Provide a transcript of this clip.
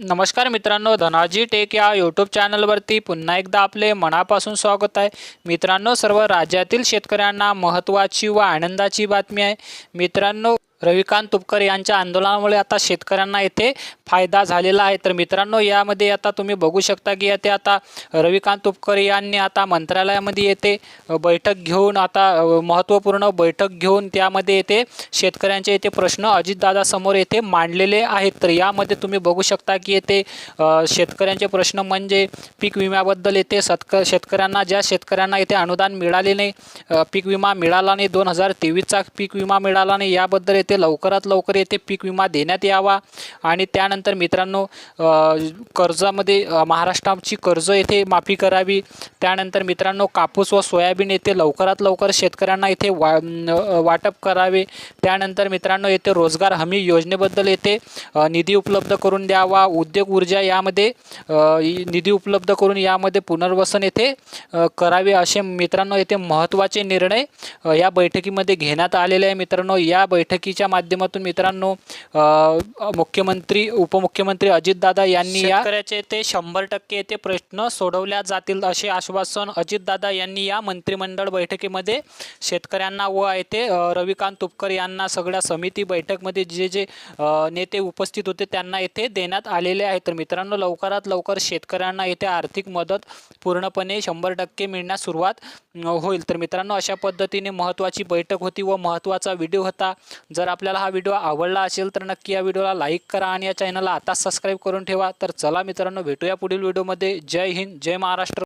नमस्कार मित्रांनो धनाजी टेक या यूट्यूब चॅनलवरती पुन्हा एकदा आपले मनापासून स्वागत आहे. मित्रांनो सर्व राज्यातील शेतकऱ्यांना महत्त्वाची व आनंदाची बातमी आहे. मित्रांनो रविकांत तुपकर यांच्या आंदोलनामुळे आता शेतकऱ्यांना येथे फायदा झालेला आहे. तर मित्रांनो यामध्ये आता तुम्ही बघू शकता की येथे आता रविकांत तुपकर यांनी आता मंत्रालयामध्ये येथे बैठक घेऊन आता महत्त्वपूर्ण बैठक घेऊन त्यामध्ये येथे शेतकऱ्यांचे येथे प्रश्न अजितदादासमोर येथे मांडलेले आहेत. तर यामध्ये तुम्ही बघू शकता की येथे शेतकऱ्यांचे प्रश्न म्हणजे पीक विम्याबद्दल येथे सत्क शेतकऱ्यांना ज्या शेतकऱ्यांना येथे अनुदान मिळाले नाही पीक विमा मिळाला नाही दोन हजार तेवीसचा पीक विमा मिळाला नाही याबद्दल येथे लवकरात लवकर येथे पीक विमा देण्यात यावा. आणि त्यानंतर मित्रांनो कर्जामध्ये महाराष्ट्राची कर्ज येथे माफी करावी. त्यानंतर मित्रांनो कापूस व सोयाबीन येथे लवकरात लवकर शेतकऱ्यांना येथे वा न- वाटप करावे. त्यानंतर मित्रांनो येथे रोजगार हमी योजनेबद्दल येथे निधी उपलब्ध करून द्यावा. उद्योग ऊर्जा यामध्ये निधी उपलब्ध करून यामध्ये पुनर्वसन येथे करावे असे मित्रांनो येथे महत्त्वाचे निर्णय या बैठकीमध्ये घेण्यात आलेले आहे. मित्रांनो या बैठकीच्या माध्यमातून मित्रांनो मुख्यमंत्री उपमुख्यमंत्री अजितदादा यांनी या शेतकऱ्याचे ते शंभर टक्के येथे प्रश्न सोडवल्या जातील असे आश्वासन अजितदादा यांनी या मंत्रिमंडळ बैठकीमध्ये शेतकऱ्यांना व येथे रविकांत तुपकर यांना सगळ्या समिती बैठकमध्ये जे जे नेते उपस्थित होते त्यांना येथे देण्यात आलेले आहे. तर मित्रांनो लवकरात लवकर शेतकऱ्यांना येथे आर्थिक मदत पूर्णपणे शंभर टक्के मिळण्यास सुरुवात होईल. तर मित्रांनो अशा पद्धतीने महत्त्वाची बैठक होती व महत्त्वाचा व्हिडिओ होता. जर आपल्याला हा व्हिडिओ आवडला असेल तर नक्की या व्हिडिओला लाईक करा आणि या चॅनलला आता सबस्क्राईब करून ठेवा. तर चला मित्रांनो भेटूया पुढील व्हिडिओमध्ये. जय हिंद जय महाराष्ट्र.